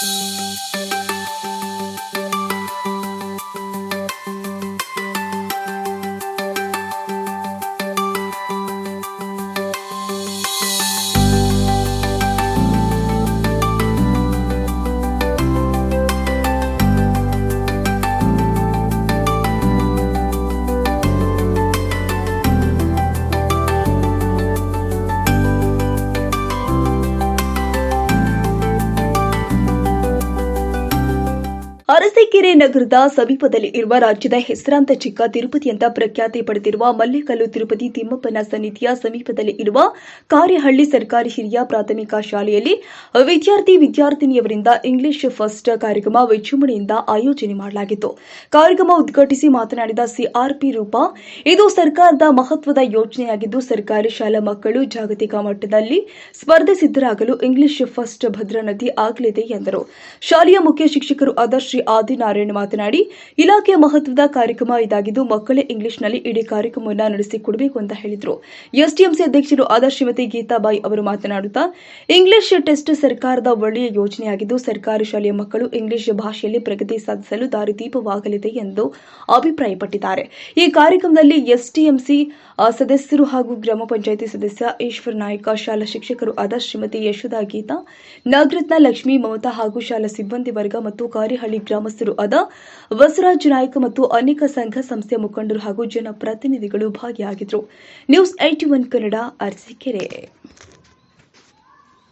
Música Arsikere ನಗರದ ಸಮೀಪದಲ್ಲಿ ಇರುವ ರಾಜ್ಯದ ಹೆಸರಾಂತ ಚಿಕ್ಕ ತಿರುಪತಿ ಅಂತ ಪ್ರಖ್ಯಾತಿ ಪಡೆದಿರುವ ಮಲ್ಲಿಕಲ್ಲು ತಿರುಪತಿ ತಿಮ್ಮಪ್ಪನ ಸನ್ನಿಧಿಯ ಸಮೀಪದಲ್ಲಿ ಇರುವ ಕಾರ್ಯಹಳ್ಳಿ ಸರ್ಕಾರಿ ಹಿರಿಯ ಪ್ರಾಥಮಿಕ ಶಾಲೆಯಲ್ಲಿ ವಿದ್ಯಾರ್ಥಿ ವಿದ್ಯಾರ್ಥಿನಿಯವರಿಂದ ಇಂಗ್ಲಿಷ್ ಫಸ್ಟ್ ಕಾರ್ಯಕ್ರಮ ವಿಜೃಂಭಣೆಯಿಂದ ಆಯೋಜನೆ ಮಾಡಲಾಗಿತ್ತು. ಕಾರ್ಯಕ್ರಮ ಉದ್ಘಾಟಿಸಿ ಮಾತನಾಡಿದ ಸಿಆರ್ಪಿ ರೂಪ, ಇದು ಸರ್ಕಾರದ ಮಹತ್ವದ ಯೋಜನೆಯಾಗಿದ್ದು ಸರ್ಕಾರಿ ಶಾಲಾ ಮಕ್ಕಳು ಜಾಗತಿಕ ಮಟ್ಟದಲ್ಲಿ ಸ್ಪರ್ಧೆ ಸಿದ್ಧರಾಗಲು ಇಂಗ್ಲಿಷ್ ಫಸ್ಟ್ ಭದ್ರಾ ನದಿ ಆಗಲಿದೆ ಎಂದರು. ಶಾಲೆಯ ಮುಖ್ಯ ಶಿಕ್ಷಕರು ಆದ ಶ್ರೀ ಆದಿನಾರಾಯಣ ಮಾತನಾಡಿ, ಇಲಾಖೆಯ ಮಹತ್ವದ ಕಾರ್ಯಕ್ರಮ ಇದಾಗಿದ್ದು ಮಕ್ಕಳೇ ಇಂಗ್ಲಿಷ್ನಲ್ಲಿ ಇಡೀ ಕಾರ್ಯಕ್ರಮವನ್ನು ನಡೆಸಿಕೊಡಬೇಕು ಅಂತ ಹೇಳಿದರು. ಎಸ್ಡಿಎಂಸಿ ಅಧ್ಯಕ್ಷರು ಆದ ಶ್ರೀಮತಿ ಗೀತಾಬಾಯಿ ಅವರು ಮಾತನಾಡುತ್ತಾ, ಇಂಗ್ಲಿಷ್ ಟೆಸ್ಟ್ ಸರ್ಕಾರದ ಒಳ್ಳೆಯ ಯೋಜನೆಯಾಗಿದ್ದು ಸರ್ಕಾರಿ ಶಾಲೆಯ ಮಕ್ಕಳು ಇಂಗ್ಲಿಷ್ ಭಾಷೆಯಲ್ಲಿ ಪ್ರಗತಿ ಸಾಧಿಸಲು ದಾರಿದೀಪವಾಗಲಿದೆ ಎಂದು ಅಭಿಪ್ರಾಯಪಟ್ಟಿದ್ದಾರೆ. ಈ ಕಾರ್ಯಕ್ರಮದಲ್ಲಿ ಎಸ್ಡಿಎಂಸಿ ಸದಸ್ಯರು ಹಾಗೂ ಗ್ರಾಮ ಪಂಚಾಯಿತಿ ಸದಸ್ಯ ಈಶ್ವರ ನಾಯಕ, ಶಾಲಾ ಶಿಕ್ಷಕರು ಆದ ಶ್ರೀಮತಿ ಯಶೋಧಾ ಗೀತಾ, ನಾಗರತ್ನ ಲಕ್ಷ್ಮಿ ಮಮತಾ ಹಾಗೂ ಶಾಲಾ ಸಿಬ್ಬಂದಿ ವರ್ಗ ಮತ್ತು ಕಾರಿಹಳ್ಳಿ ಗ್ರಾಮಸ್ಥರು ಆದ ಬಸವರಾಜ ನಾಯಕ ಮತ್ತು ಅನೇಕ ಸಂಘ ಸಂಸ್ಥೆಯ ಮುಖಂಡರು ಹಾಗೂ ಜನಪ್ರತಿನಿಧಿಗಳು ಭಾಗಿಯಾಗಿದ್ದರು. News eighty one Kannada, Arsikere.